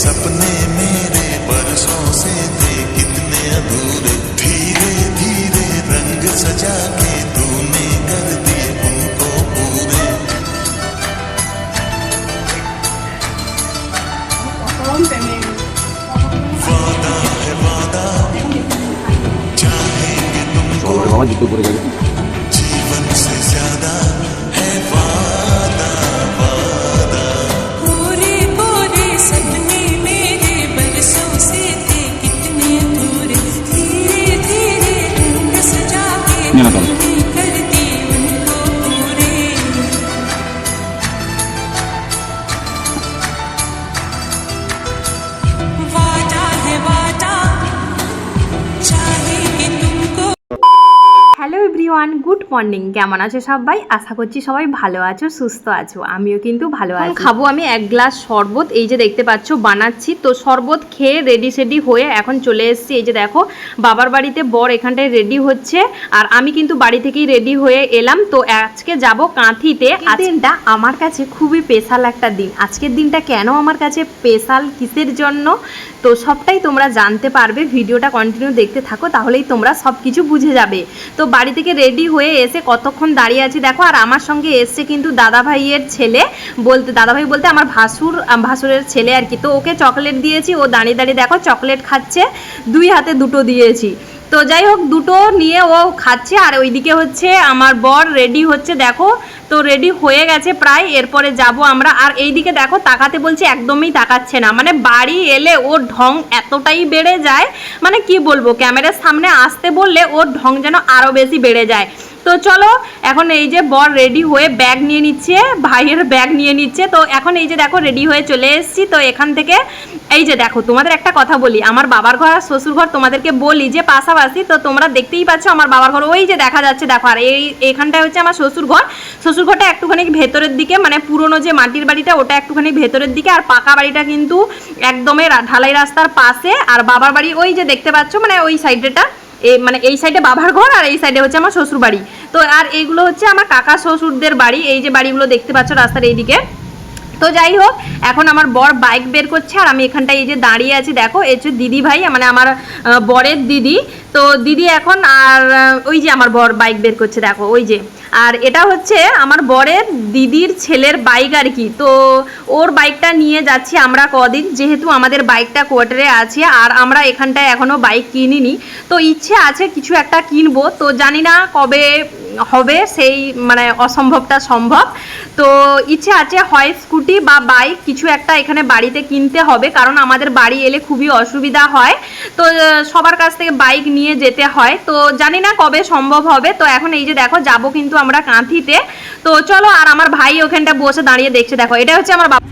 सपने मेरे बरसों से थे, कितने अधूरे। धीरे धीरे रंग सजा के तूने कर दिए उनको पूरे। वादा है वादा चाहेंगे तुमको। এভরিওয়ান গুড মর্নিং কেমন আছো সবাই? আশা করছি সবাই ভালো আছো সুস্থ আছো। আমিও কিন্তু ভালো আছি। খাব আমি এক গ্লাস শরবত। এই যে দেখতে পাচ্ছ বানাচ্ছি। তো শরবত খেয়ে রেডি সেডি হয়ে এখন চলে এসেছি। এই যে দেখো বাবার বাড়িতে বর এখানটায় রেডি হচ্ছে। আর আমি কিন্তু বাড়ি থেকেই রেডি হয়ে এলাম। তো আজকে যাব কাঁথিতে। দিনটা আমার কাছে খুবই স্পেশাল একটা দিন। আজকের দিনটা কেন আমার কাছে স্পেশাল কিসের জন্য? তো সবটাই তোমরা জানতে পারবে। ভিডিওটা কন্টিনিউ দেখতে থাকো তাহলেই তোমরা সব কিছু বুঝে যাবে। তো বাড়ি থেকে রেডি হয়ে এসে কতক্ষণ দাঁড়িয়ে আছি দেখো, আর আমার সঙ্গে এসছে কিন্তু দাদাভাইয়ের ছেলে বলতে, দাদাভাই বলতে আমার ভাসুর ভাসুরের ছেলে আর কি। তো ওকে চকলেট দিয়েছি, ও দাঁড়িয়ে দাঁড়িয়ে দেখো চকলেট খাচ্ছে, দুই হাতে দুটো দিয়েছি। তো যাই হোক, দুটো নিয়ে ও খাচ্ছে, আর ওইদিকে হচ্ছে আমার বর রেডি হচ্ছে, দেখো তো রেডি হয়ে গেছে প্রায়, এরপরে যাব আমরা। আর এই দিকে দেখো, তাকাতে বলছি, একদমই তাকাচ্ছে না। মানে বাড়ি এলে ওর ঢং এতটাই বেড়ে যায় মানে কি বলব, ক্যামেরার সামনে আসতে বললে ওর ঢং যেন আরও বেশি বেড়ে যায়। তো চলো, এখন এই যে বর রেডি হয়ে ব্যাগ নিয়ে নিচ্ছে, ভাইয়ের ব্যাগ নিয়ে নিচ্ছে, তো এখন এই যে দেখো রেডি হয়ে চলে এসেছি, তো এখান থেকে, এই যে দেখো, তোমাদের একটা কথা বলি, আমার বাবার ঘর আর শ্বশুর ঘর তোমাদেরকে বলি যে পাশাপাশি, তো তোমরা দেখতেই পাচ্ছ আমার বাবার ঘর, ওই যে দেখা যাচ্ছে, দেখো, আর এই, এখানটায় হচ্ছে আমার শ্বশুর ঘর শ্বশুর ঘরটা একটুখানি ভেতরের দিকে মানে পুরনো যে মাটির বাড়িটা, ওটা একটুখানি ভেতরের দিকে, আর পাকা বাড়িটা কিন্তু একদমই ঢালাই রাস্তার পাশে, আর বাবার বাড়ি ওই যে দেখতে পাচ্ছ মানে ওই সাইডেটা এই মানে এই সাইডে বাবার ঘর আর এই সাইডে হচ্ছে আমার শ্বশুর বাড়ি তো আর এইগুলো হচ্ছে আমার কাকা শ্বশুরদের বাড়ি, এই যে বাড়িগুলো দেখতে পাচ্ছ রাস্তার এইদিকে। তো যাই হোক, এখন আমার বর বাইক বের করছে আর আমি এখানটায় এই যে দাঁড়িয়ে আছি। দেখো এই যে দিদি ভাই মানে আমার বরের দিদি। তো দিদি এখন আর ওই যে আমার বর বাইক বের করছে, দেখো, ওই যে। আর এটা হচ্ছে আমার বরের দিদির ছেলের বাইক আর কি। তো ওর বাইকটা নিয়ে যাচ্ছি আমরা কদিন, যেহেতু আমাদের বাইকটা কোয়ার্টারে আছে আর আমরা এখানটায় এখনও বাইক কিনিনি। তো ইচ্ছে আছে কিছু একটা কিনবো, তো জানি না কবে হবে, সেই মানে অসম্ভবটা সম্ভব। তো ইচ্ছে আছে হয় স্কুটি বা বাইক কিছু একটা এখানে বাড়িতে কিনতে হবে, কারণ আমাদের বাড়ি এলে খুবই অসুবিধা হয়। তো সবার কাছ থেকে বাইক নিয়ে যেতে হয়। তো জানি না কবে সম্ভব হবে। তো এখন এই যে দেখো, যাব কিন্তু আমরা কাঁথিতে। তো চলো, আর আমার ভাই ওখানটা বসে দাঁড়িয়ে দেখছে। দেখো, এটা হচ্ছে আমার বাবা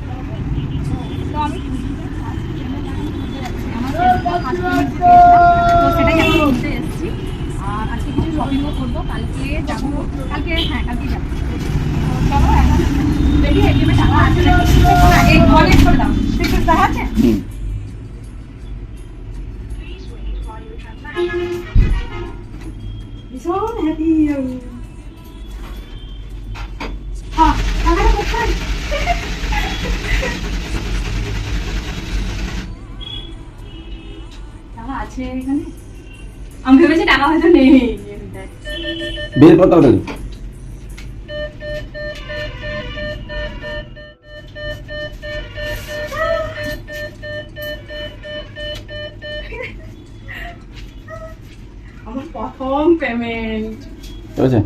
আর আজকে কিছু শপিংও করব। কালকে যাব। কালকে হ্যাঁ কালকে যাব। হ্যাপি হ্যাঁ টাকা আছে এখানে আমি ভেবেছি টাকা হয়তো নেই। বের কর তাড়াতাড়ি ঠিক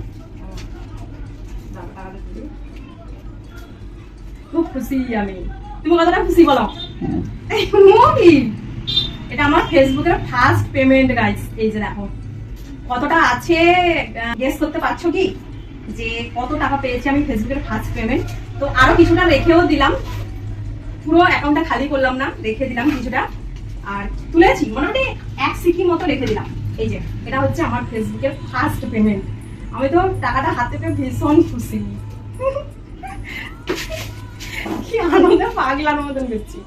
খুব খুশি আমি। তুমি কতটা খুশি বলো। এটা আমার ফেসবুকের ফার্স্ট পেমেন্ট গাইস এই যে দেখো। কতটা আছে গেস করতে পারছ কি? যে কত টাকা পেয়েছি আমি ফেসবুকের ফার্স্ট পেমেন্ট তো আরও কিছুটা রেখেও দিলাম। পুরো অ্যাকাউন্টটা খালি করলাম না, রেখে দিলাম কিছুটা। আর তুলেছি, মোটামুটি এক সিকি মতো রেখে দিলাম। এই যে, এটা হচ্ছে আমার ফেসবুকের ফার্স্ট পেমেন্ট আমি তো টাকাটা হাতে পেয়ে ভীষণ খুশি। কি আনন্দে পাগলার মতন করছি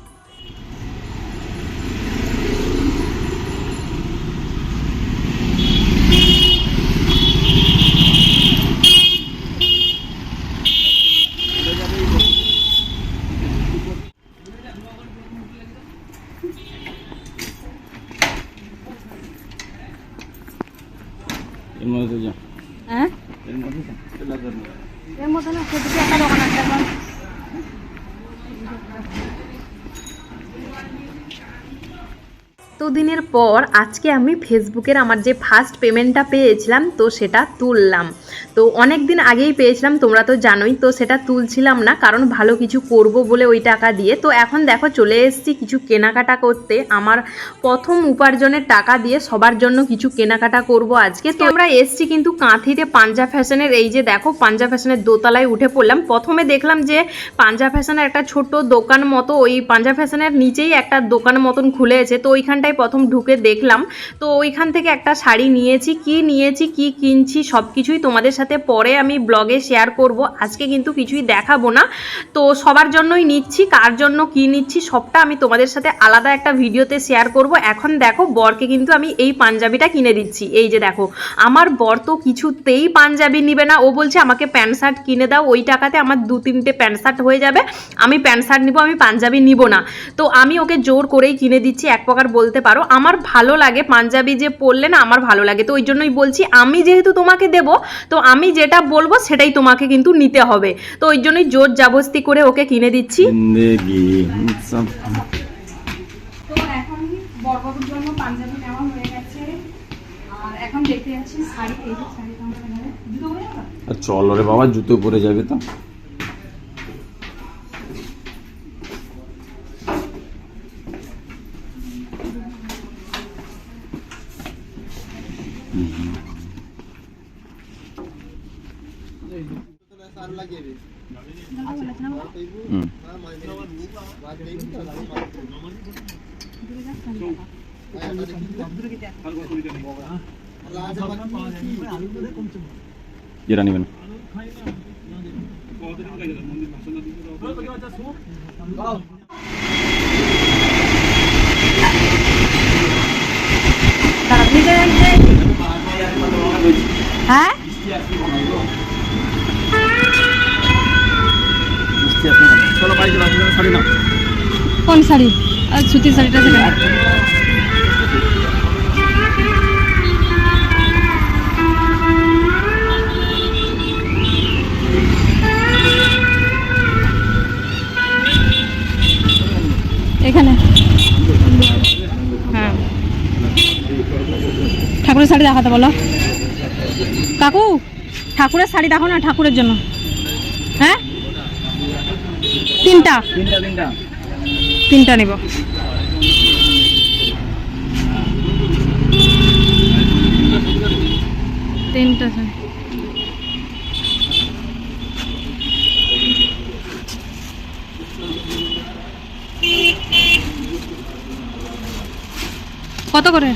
এর মধ্যে তো যা হ্যাঁ এর মধ্যে যা। এটা ধর না। এর মধ্যে না সেদিকে একটা দোকান আছে এখন তো দিনের পর আজকে আমি ফেসবুকের আমার যে ফার্স্ট পেমেন্টটা পেয়েছিলাম, তো সেটা তুললাম। তো অনেক দিন আগেই পেয়েছিলাম, তোমরা তো জানোই, তো সেটা তুলছিলাম না, কারণ ভালো কিছু করব বলে ওই টাকা দিয়ে। তো এখন দেখো, চলে এসেছি কিছু কেনাকাটা করতে। আমার প্রথম উপার্জনের টাকা দিয়ে সবার জন্য কিছু কেনাকাটা করব আজকে। তো আমরা এসছি কিন্তু কাঁথিতে পাঞ্জা ফ্যাশনের, এই যে দেখো, পাঞ্জা ফ্যাশনের দোতলায় উঠে পড়লাম। প্রথমে দেখলাম যে পাঞ্জা ফ্যাশনের একটা ছোট্ট দোকান মতো, ওই পাঞ্জা ফ্যাশনের নিচেই একটা দোকান মতন খুলেছে। তো ওইখানটায় প্রথম ঢুকে দেখলাম। তো ওইখান থেকে একটা শাড়ি নিয়েছি। কি নিয়েছি, কি কিনছি সব কিছুই তোমাদের সাথে পরে আমি ব্লগে শেয়ার করব। আজকে কিন্তু কিছুই দেখাবো না। তো সবার জন্যই নিচ্ছি, কার জন্য কি নিচ্ছি, সবটা আমি তোমাদের সাথে আলাদা একটা ভিডিওতে শেয়ার করব। এখন দেখো, বরকে কিন্তু আমি এই পাঞ্জাবিটা কিনে দিচ্ছি। এই যে দেখো, আমার বর তো কিছুতেই পাঞ্জাবি নিবে না। ও বলছে, আমাকে প্যান্ট শার্ট কিনে দাও, ওই টাকাতে আমার দু তিনটে প্যান্ট শার্ট হয়ে যাবে। আমি প্যান্ট শার্ট নিব, আমি পাঞ্জাবি নিব না। তো আমি ওকে জোর করেই কিনে দিচ্ছি। এক প্রকার বলতে পারো আমার ভালো লাগে। পাঞ্জাবি যে পরলে না আমার ভালো লাগে। তো ওই জন্যই বলছি আমি যেহেতু তোমাকে দেব তো আমি যেটা বলব সেটাই তোমাকে কিন্তু নিতে হবে। তো ওই জন্যই জোর জাবস্তি করে ওকে কিনে দিচ্ছি। জিন্দেগি সব। তো এখন বরবাবুর জন্য পাঞ্জাবি নেওয়া হয়ে গেছে? আর এখন দেখতে যাচ্ছি শাড়ি এই যে শাড়িটা আমরা নেব দুটো যাবে? আর চল রে বাবা জুতো পরে যাবে তো। జరా నీవను হ্যাঁ হ্যাঁ চলো চলো শাড়ি না কোন শাড়ি? আর সুতির শাড়িটা এখানে? হ্যাঁ। ঠাকুরের শাড়ি দেখাতে বলো। কাকু, ঠাকুরের শাড়ি দেখো না ঠাকুরের জন্য। তিনটা? তিনটা তিনটা। তিনটা নিব। তিনটা। কত করে?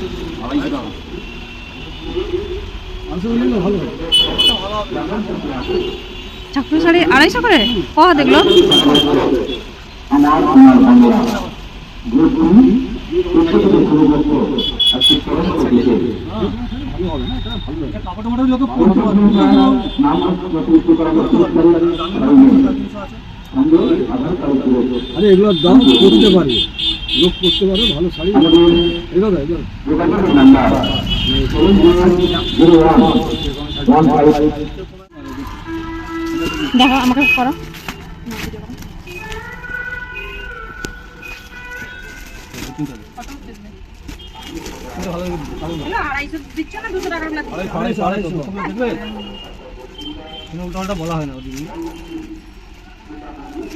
ঠাকুর শাড়ি আড়াইশো করে? ক দেখল। আরে এগুলোর দাম করতে পারে। লোক করতে পারে ভালো শাড়ি। এগুলো এগুলো দেখো আমাকে করো। উল্টা বলা হয় না ওদিকে।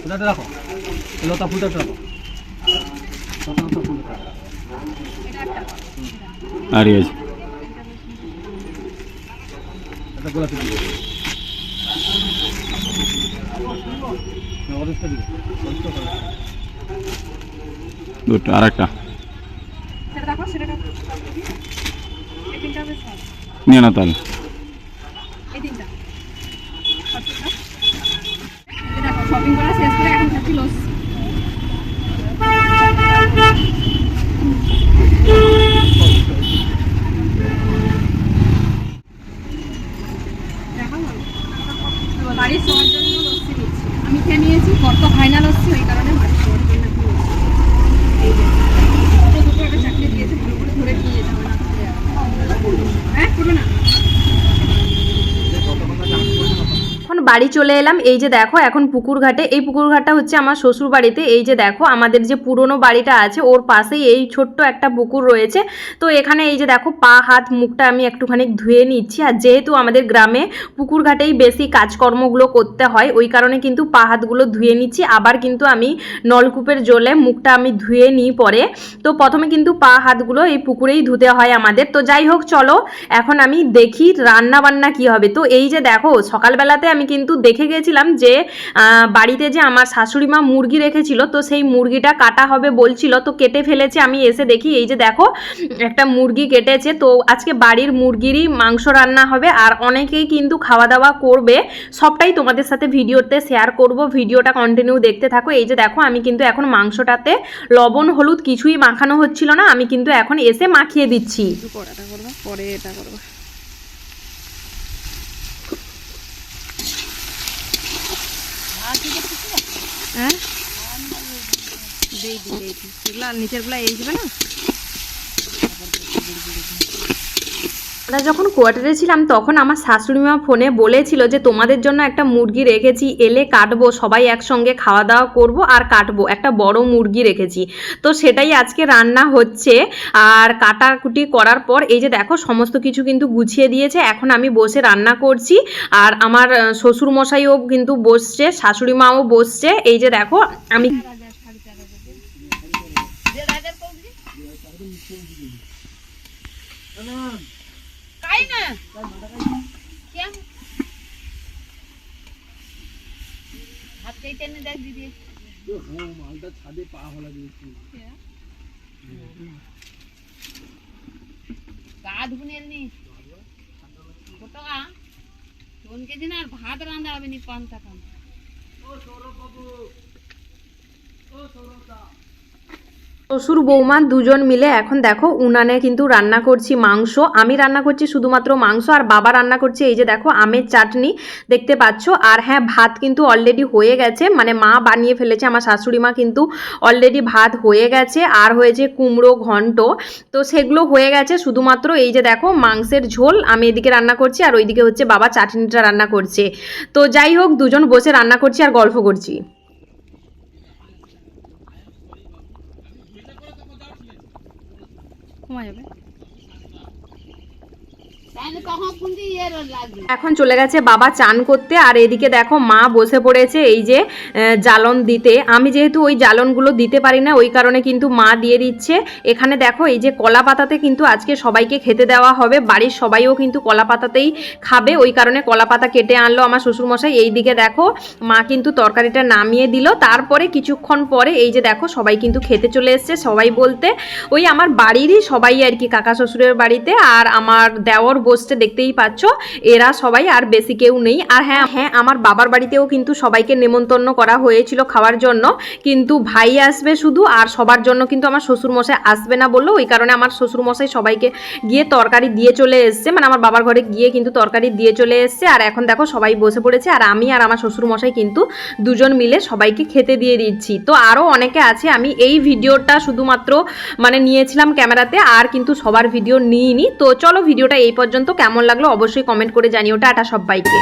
ওটাতে রাখো। লতা ফুলটা রাখো। আর আছে গোলাপি দিবে না, অরেঞ্জটা দিবে অরেঞ্জটা করো। দুটো আর একটা নিয়ে না তাহলে। শপিং করা শেষ করে এখন থাকি লস্যি দেখো না। বাড়ির সবার জন্য লস্যি নিচ্ছি আমি খেয়ে নিয়েছি কত খাই না লস্যি ওই কারণে বাড়ির সবার জন্য একটু লস্যি। এই যে দুটো দুটো একটা চাকরি দিয়েছে ভালো করে ধরে নিয়ে যেতে হবে না হ্যাঁ করবে না বাড়ি চলে এলাম। এই যে দেখো, এখন পুকুর ঘাটে। এই পুকুর ঘাটটা হচ্ছে আমার শ্বশুর বাড়িতে। এই যে দেখো, আমাদের যে পুরনো বাড়িটা আছে, ওর পাশেই এই ছোট্ট একটা পুকুর রয়েছে। তো এখানে এই যে দেখো, পা, হাত, মুখটা আমি একটুখানি ধুয়ে নিচ্ছি। আর যেহেতু আমাদের গ্রামে পুকুর ঘাটেই বেশি কাজকর্মগুলো করতে হয়, ওই কারণে কিন্তু পা, হাতগুলো ধুয়ে নিচ্ছি। আবার কিন্তু আমি নলকূপের জলে মুখটা আমি ধুয়ে নিই পরে। তো প্রথমে কিন্তু পা, হাতগুলো এই পুকুরেই ধুতে হয় আমাদের। তো যাই হোক, চলো, এখন আমি দেখি রান্না বান্না কি হবে। তো এই যে দেখো, সকালবেলাতে আমি কিন্তু দেখে গেছিলাম যে বাড়িতে যে আমার শাশুড়ি মা মুরগি রেখেছিল, তো সেই মুরগিটা কাটা হবে বলছিল, তো কেটে ফেলেছে। আমি এসে দেখি, এই যে দেখো, একটা মুরগি কেটেছে। তো আজকে বাড়ির মুরগিরই মাংস রান্না হবে, আর অনেকেই কিন্তু খাওয়া দাওয়া করবে। সবটাই তোমাদের সাথে ভিডিওতে শেয়ার করব। ভিডিওটা কন্টিনিউ দেখতে থাকো। এই যে দেখো, আমি কিন্তু এখন মাংসটাতে লবণ, হলুদ কিছুই মাখানো হচ্ছিল না। আমি কিন্তু এখন এসে মাখিয়ে দিচ্ছি। পরে এটা করব। হ্যাঁ? দেই দেই এগুলা নিচেরগুলা এই যাবে না? আমরা যখন কোয়ার্টারে ছিলাম তখন আমার শাশুড়ি মা ফোনে বলেছিল যে তোমাদের জন্য একটা মুরগি রেখেছি এলে কাটবো সবাই একসঙ্গে খাওয়া দাওয়া করব আর কাটবো একটা বড় মুরগি রেখেছি। তো সেটাই আজকে রান্না হচ্ছে আর কাটাকুটি করার পর এই যে দেখো সমস্ত কিছু কিন্তু গুছিয়ে দিয়েছে এখন আমি বসে রান্না করছি আর আমার শ্বশুর মশাইও কিন্তু বসছে শাশুড়ি মাও বসছে এই যে দেখো আমি গা ধুনে নি। ফটোকা তোনকে দিন আর ভাত রাঁধা হবে নি পান্তা কাম ও সৌরভ বাবু। ও সৌরভ দা শ্বশুর বৌমা দুজন মিলে এখন দেখো উনানে কিন্তু রান্না করছি মাংস। আমি রান্না করছি শুধুমাত্র মাংস আর বাবা রান্না করছে, এই যে দেখো আমের চাটনি দেখতে পাচ্ছ। আর হ্যাঁ ভাত কিন্তু অলরেডি হয়ে গেছে মানে মা বানিয়ে ফেলেছে, আমার শাশুড়ি মা কিন্তু অলরেডি ভাত হয়ে গেছে। আর হয়েছে কুমড়ো ঘন্ট, তো সেগুলো হয়ে গেছে। শুধুমাত্র এই যে দেখো মাংসের ঝোল, আমি এদিকে রান্না করছি আর ওইদিকে হচ্ছে বাবা চাটনিটা রান্না করছে। তো যাই হোক, দুজন বসে রান্না করছি আর গল্প করছি। কমা যাবে তাহলে তখন পুঁজি ইয়ে লাগবে এখন চলে গেছে বাবা চান করতে আর এদিকে দেখো মা বসে পড়েছে এই যে আহ, জ্বালন দিতে। আমি যেহেতু ওই জ্বালনগুলো দিতে পারি না ওই কারণে কিন্তু মা দিয়ে দিচ্ছে। এখানে দেখো এই যে কলা পাতাতে কিন্তু আজকে সবাইকে খেতে দেওয়া হবে বাড়ির সবাইও কিন্তু কলা পাতাতেই খাবে ওই কারণে কলা পাতা কেটে আনলো আমার শ্বশুরমশাই। এই দিকে দেখো মা কিন্তু তরকারিটা নামিয়ে দিল তারপরে কিছুক্ষণ পরে এই যে দেখো সবাই কিন্তু খেতে চলে এসছে সবাই বলতে ওই আমার বাড়িরই সবাই আর কি কাকা শ্বশুরের বাড়িতে আর আমার দেওর বসতে দেখতেই পাচ্ছ, এরা সবাই আর বেশি কেউ নেই। আর হ্যাঁ হ্যাঁ আমার বাবার বাড়িতেও কিন্তু সবাইকে নেমন্তন্ন করা হয়েছিল খাওয়ার জন্য। কিন্তু ভাই আসবে শুধু, আর সবার জন্য কিন্তু আমার শ্বশুরমশাই আসবে না বলল ওই কারণে আমার শ্বশুরমশাই সবাইকে গিয়ে তরকারি দিয়ে চলে এসছে। মানে আমার বাবার ঘরে গিয়ে কিন্তু তরকারি দিয়ে চলে এসছে। আর এখন দেখো, সবাই বসে পড়েছে, আর আমি আর আমার শ্বশুরমশাই কিন্তু দুজন মিলে সবাইকে খেতে দিয়ে দিচ্ছি। তো আরও অনেকে আছে, আমি এই ভিডিওটা শুধুমাত্র মানে নিয়েছিলাম ক্যামেরাতে, আর কিন্তু সবার ভিডিও নিইনি। তো চলো, ভিডিওটা এই পর্যন্ত কেমন লাগল অবশ্যই কমেন্ট করে জানিও। টাটা সবাইকে।